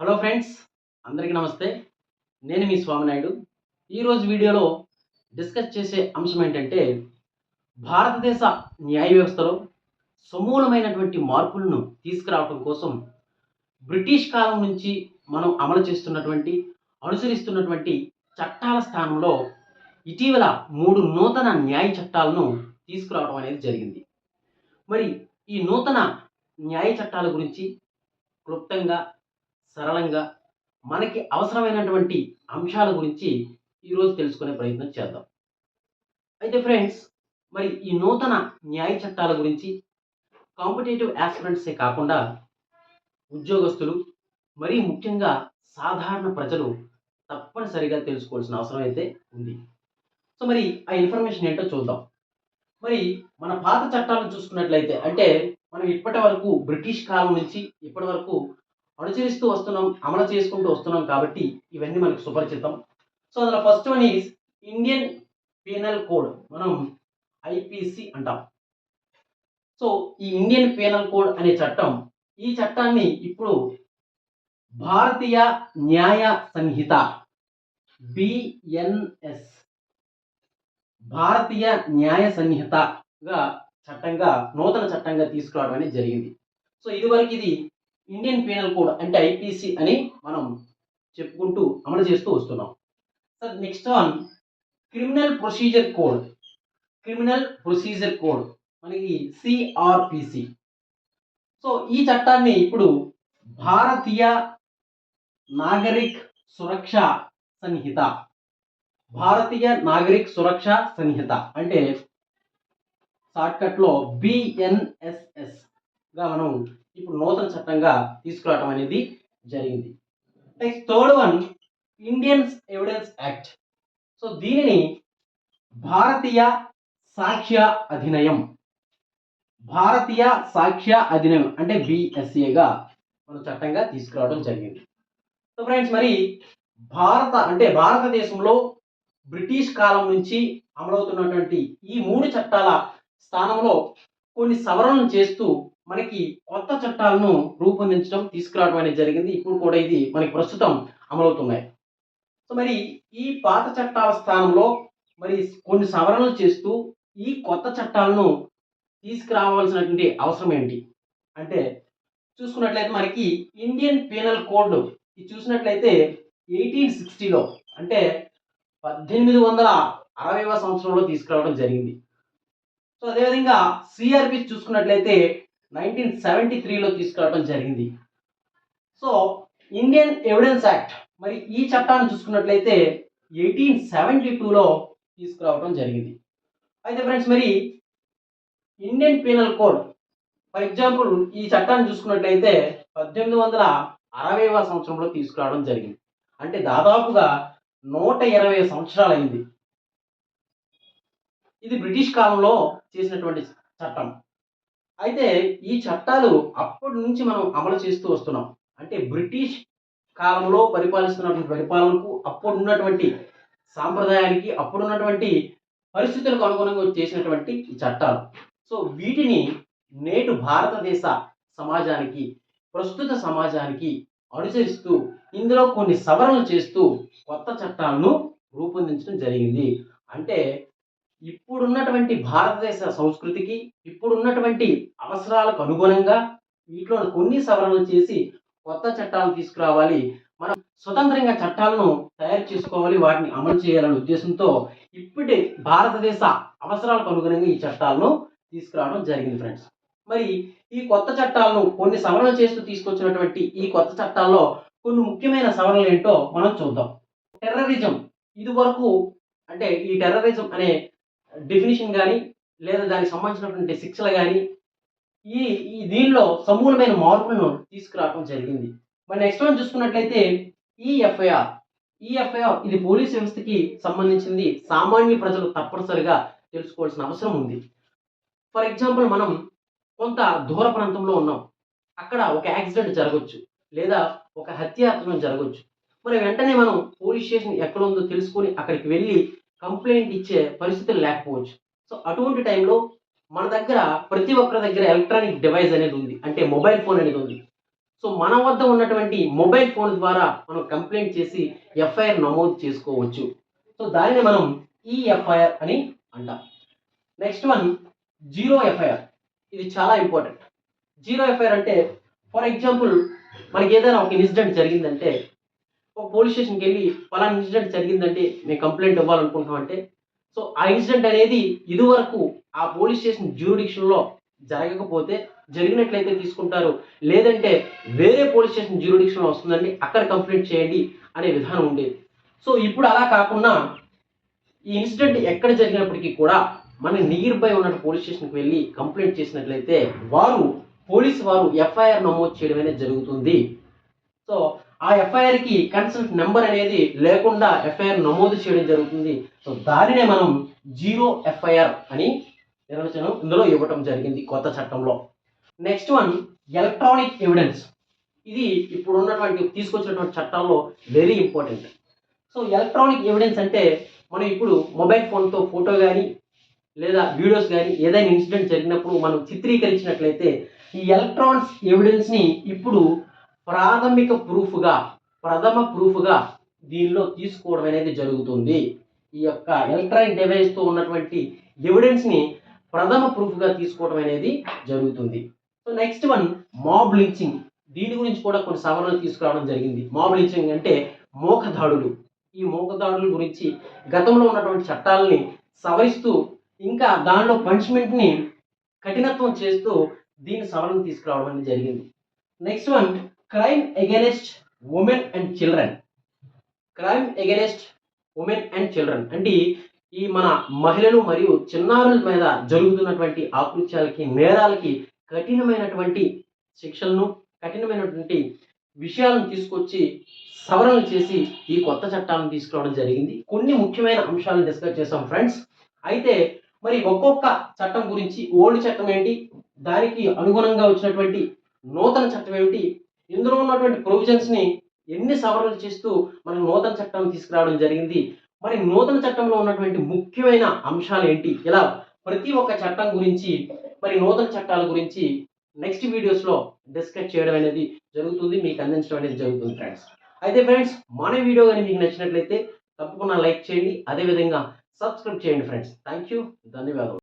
Hello friends అందరికీ నమస్తే. నేను మీ స్వామినాయుడు. ఈరోజు వీడియోలో డిస్కస్ చేసే అంశం ఏంటంటే భారతదేశ న్యాయ వ్యవస్థలో సమూలమైనటువంటి మార్పులను తీసుకురావడం కోసం బ్రిటిష్ కాలం నుంచి మనం అమలు చేస్తున్నటువంటి అనుసరిస్తున్నటువంటి చట్టాల స్థానంలో ఇటీవల మూడు నూతన న్యాయ చట్టాలను తీసుకురావడం అనేది జరిగింది. మరి ఈ నూతన న్యాయ చట్టాల గురించి క్లుప్తంగా సరళంగా మనకి అవసరమైనటువంటి అంశాల గురించి ఈరోజు తెలుసుకునే ప్రయత్నం చేద్దాం. అయితే ఫ్రెండ్స్ మరి ఈ నూతన న్యాయ చట్టాల గురించి కాంపిటేటివ్ యాస్పిరెంట్సే కాకుండా ఉద్యోగస్తులు మరీ ముఖ్యంగా సాధారణ ప్రజలు తప్పనిసరిగా తెలుసుకోవాల్సిన అవసరం అయితే ఉంది. సో మరి ఆ ఇన్ఫర్మేషన్ ఏంటో చూద్దాం. మరి మన పాత చట్టాలను చూసుకున్నట్లయితే అంటే మనం ఇప్పటి వరకు బ్రిటిష్ కాలం నుంచి ఇప్పటి వరకు అనుచరిస్తూ వస్తున్నాం అమలు చేసుకుంటూ వస్తున్నాం కాబట్టి ఇవన్నీ మనకు సుపరిచితం. సో అందులో first one is Indian penal code మనం ఐపీసీ అంటాం. సో ఈ ఇండియన్ పీనల్ కోడ్ అనే చట్టం ఈ చట్టాన్ని ఇప్పుడు భారతీయ న్యాయ సంహిత బిఎన్ఎస్ భారతీయ న్యాయ సంహితగా చట్టంగా నూతన చట్టంగా తీసుకురావడం అనేది జరిగింది. సో ఇదివరకు ఇది ఇండియన్ పీనల్ కోడ్ అంటే ఐపీసీ అని మనం చెప్పుకుంటూ అమలు చేస్తూ వస్తున్నాం. Sir next one criminal procedure code criminal procedure code మనకి సిఆర్పిసి సో ఈ చట్టాన్ని ఇప్పుడు భారతీయ నాగరిక్ సురక్ష సంహిత. భారతీయ నాగరిక్ సురక్ష సంహిత అంటే షార్ట్కట్లో బిఎన్ఎస్ఎస్గా మనం ఇప్పుడు నూతన చట్టంగా తీసుకురావడం అనేది జరిగింది. Next third one Indians evidence act so దీనిని భారతీయ సాక్ష్య అధినయం. భారతీయ సాక్ష్య అధినయం అంటే బిఎస్ఏగా మనం చట్టంగా తీసుకురావడం జరిగింది. సో ఫ్రెండ్స్ మరి భారత అంటే భారతదేశంలో బ్రిటిష్ కాలం నుంచి అమలవుతున్నటువంటి ఈ మూడు చట్టాల స్థానంలో కొన్ని సవరణలు చేస్తూ మనకి కొత్త చట్టాలను రూపొందించడం తీసుకురావడం అనేది జరిగింది. ఇప్పుడు కూడా ఇది మనకి ప్రస్తుతం అమలవుతున్నాయి. సో మరి ఈ పాత చట్టాల స్థానంలో మరి కొన్ని సవరణలు చేస్తూ ఈ కొత్త చట్టాలను తీసుకురావాల్సినటువంటి అవసరం ఏంటి? అంటే చూసుకున్నట్లయితే మనకి ఇండియన్ పీనల్ కోడ్ ఇది చూసినట్లయితే ఎయిటీన్ సిక్స్టీలో అంటే పద్దెనిమిది వందల అరవైవ సంవత్సరంలో తీసుకురావడం జరిగింది. సో అదేవిధంగా సిఆర్పి చూసుకున్నట్లయితే నైన్టీన్ సెవెంటీ త్రీలో తీసుకురావడం జరిగింది. సో ఇండియన్ ఎవిడెన్స్ యాక్ట్ మరి ఈ చట్టాన్ని చూసుకున్నట్లయితే ఎయిటీన్ సెవెంటీ టూలో తీసుకురావడం జరిగింది. అయితే ఫ్రెండ్స్ మరి Indian penal code for example ఈ చట్టాన్ని చూసుకున్నట్లయితే పద్దెనిమిది వందల అరవైవ సంవత్సరంలో తీసుకురావడం జరిగింది. అంటే దాదాపుగా నూట ఇరవై సంవత్సరాలు అయింది ఇది బ్రిటిష్ కాలంలో చేసినటువంటి చట్టం. అయితే ఈ చట్టాలు అప్పటి నుంచి మనం అమలు చేస్తూ వస్తున్నాం. అంటే బ్రిటిష్ కాలంలో పరిపాలిస్తున్నటువంటి పరిపాలనకు అప్పుడు ఉన్నటువంటి సాంప్రదాయానికి అప్పుడు ఉన్నటువంటి పరిస్థితులకు అనుగుణంగా చేసినటువంటి ఈ చట్టాలు. సో వీటిని నేటు భారతదేశ సమాజానికి ప్రస్తుత సమాజానికి అనుసరిస్తూ ఇందులో కొన్ని సవరణలు చేస్తూ కొత్త చట్టాలను రూపొందించడం జరిగింది. అంటే ఇప్పుడున్నటువంటి భారతదేశ సంస్కృతికి ఇప్పుడున్నటువంటి అవసరాలకు అనుగుణంగా వీటిలో కొన్ని సవరణలు చేసి కొత్త చట్టాలను తీసుకురావాలి. మనం స్వతంత్రంగా చట్టాలను తయారు చేసుకోవాలి వాటిని అమలు చేయాలనే ఉద్దేశంతో ఇప్పటి భారతదేశ అవసరాలకు అనుగుణంగా ఈ చట్టాలను తీసుకురావడం జరిగింది ఫ్రెండ్స్. మరి ఈ కొత్త చట్టాలను కొన్ని సవరణలు చేస్తూ తీసుకొచ్చినటువంటి ఈ కొత్త చట్టాల్లో కొన్ని ముఖ్యమైన సవరణలు ఏంటో మనం చూద్దాం. టెర్రరిజం. ఇది వరకు అంటే ఈ టెర్రరిజం అనే డెఫినేషన్ కానీ లేదా దానికి సంబంధించినటువంటి శిక్షలు కానీ ఈ ఈ దీనిలో సమూలమైన మార్పులను తీసుకురావడం జరిగింది. మరి నెక్స్ట్ వన్ చూసుకున్నట్లయితే ఈ ఎఫ్ఐఆర్ ఈ ఎఫ్ఐఆర్ ఇది పోలీస్ వ్యవస్థకి సంబంధించింది సామాన్య ప్రజలు తప్పనిసరిగా తెలుసుకోవాల్సిన అవసరం ఉంది. ఫర్ ఎగ్జాంపుల్ మనం కొంత దూర ప్రాంతంలో ఉన్నాం. అక్కడ ఒక యాక్సిడెంట్ జరగవచ్చు లేదా ఒక హత్యాయత్నం జరగవచ్చు మరి వెంటనే మనం పోలీస్ స్టేషన్ ఎక్కడ ఉందో తెలుసుకొని అక్కడికి వెళ్ళి కంప్లైంట్ ఇచ్చే పరిస్థితులు లేకపోవచ్చు. సో అటువంటి టైంలో మన దగ్గర ప్రతి ఒక్కరి దగ్గర ఎలక్ట్రానిక్ డివైస్ అనేది ఉంది. అంటే మొబైల్ ఫోన్ అనేది ఉంది. సో మన వద్ద ఉన్నటువంటి మొబైల్ ఫోన్ ద్వారా మనం కంప్లైంట్ చేసి ఎఫ్ఐఆర్ నమోదు చేసుకోవచ్చు. సో దానిని మనం ఈ ఎఫ్ఐఆర్ అని అంటాం. నెక్స్ట్ వన్ జీరో ఎఫ్ఐఆర్ ఇది చాలా ఇంపార్టెంట్ జీరో ఎఫ్ఐఆర్ అంటే ఫర్ ఎగ్జాంపుల్ మనకి ఏదైనా ఒక ఇన్సిడెంట్ జరిగిందంటే ఒక పోలీస్ స్టేషన్కి వెళ్ళి పలానా ఇన్సిడెంట్ జరిగిందంటే మేము కంప్లైంట్ ఇవ్వాలనుకుంటున్నాం అంటే సో ఆ ఇన్సిడెంట్ అనేది ఇదివరకు ఆ పోలీస్ స్టేషన్ జ్యూరిడిక్షన్లో జరగకపోతే జరిగినట్లయితే తీసుకుంటారు. లేదంటే వేరే పోలీస్ స్టేషన్ జ్యూరిడిక్షన్లో వస్తుందండి అక్కడ కంప్లైంట్ చేయండి అనే విధానం ఉండేది. సో ఇప్పుడు అలా కాకుండా ఈ ఇన్సిడెంట్ ఎక్కడ జరిగినప్పటికీ కూడా మన నియర్ బై ఉన్న పోలీస్ స్టేషన్కి వెళ్ళి కంప్లైంట్ చేసినట్లయితే వారు పోలీస్ వారు ఎఫ్ఐఆర్ నమోదు చేయడం అనేది జరుగుతుంది. సో ఆ ఎఫ్ఐఆర్కి కన్సల్ట్ నెంబర్ అనేది లేకుండా ఎఫ్ఐఆర్ నమోదు చేయడం జరుగుతుంది. సో దానినే మనం జీరో ఎఫ్ఐఆర్ అని నిర్వచనం ఇందులో ఇవ్వటం జరిగింది కొత్త చట్టంలో. నెక్స్ట్ వన్ ఎలక్ట్రానిక్ ఎవిడెన్స్ ఇది ఇప్పుడు ఉన్నటువంటి తీసుకొచ్చినటువంటి చట్టాల్లో very important so electronic evidence అంటే మనం ఇప్పుడు మొబైల్ ఫోన్తో ఫోటో కానీ లేదా వీడియోస్ కానీ ఏదైనా ఇన్సిడెంట్ జరిగినప్పుడు మనం చిత్రీకరించినట్లయితే ఈ ఎలక్ట్రానిక్స్ ఎవిడెన్స్ని ఇప్పుడు ప్రాథమిక ప్రూఫ్గా ప్రథమ ప్రూఫ్గా దీనిలో తీసుకోవడం అనేది జరుగుతుంది. ఈ యొక్క ఎలక్ట్రానిక్ డివైస్తో ఉన్నటువంటి ఎవిడెన్స్ని ప్రథమ ప్రూఫ్గా తీసుకోవడం అనేది జరుగుతుంది. So next one mob lynching. దీని గురించి కూడా కొన్ని సవరణలు తీసుకురావడం జరిగింది. మాబ్ లించింగ్ అంటే మోకదాడులు. ఈ మోకదాడుల గురించి గతంలో ఉన్నటువంటి చట్టాలని సవరిస్తూ ఇంకా దానిలో పనిష్మెంట్ని కఠినత్వం చేస్తూ దీని సవరణ తీసుకురావడం అనేది జరిగింది. Next one crime against women and children crime against women and children అంటే ఈ మన మహిళలు మరియు చిన్నారుల మీద జరుగుతున్నటువంటి ఆకృత్యాలకి నేరాలకి కఠినమైనటువంటి శిక్షలను కఠినమైనటువంటి విషయాలను తీసుకొచ్చి సవరణలు చేసి ఈ కొత్త చట్టాలను తీసుకురావడం జరిగింది. కొన్ని ముఖ్యమైన అంశాలను డిస్కస్ చేసాం ఫ్రెండ్స్ అయితే మరి ఒక్కొక్క చట్టం గురించి ఓల్డ్ చట్టం ఏంటి? దానికి అనుగుణంగా వచ్చినటువంటి నూతన చట్టం ఏమిటి? ఇందులో ఉన్నటువంటి ప్రొవిజన్స్ని ఎన్ని సవరణలు చేస్తూ మన నూతన చట్టం తీసుకురావడం జరిగింది? మరి నూతన చట్టంలో ఉన్నటువంటి ముఖ్యమైన అంశాలు ఏంటి? ఇలా ప్రతి ఒక్క చట్టం గురించి మరి నూతన చట్టాల గురించి నెక్స్ట్ వీడియోస్లో డిస్కస్ చేయడం అనేది జరుగుతుంది. మీకు అందించడం అనేది జరుగుతుంది ఫ్రెండ్స్ అయితే ఫ్రెండ్స్ మన వీడియో కానీ మీకు నచ్చినట్లయితే తప్పకుండా లైక్ చేయండి. అదేవిధంగా సబ్స్క్రైబ్ చేయండి ఫ్రెండ్స్ థ్యాంక్ యూ ధన్యవాదాలు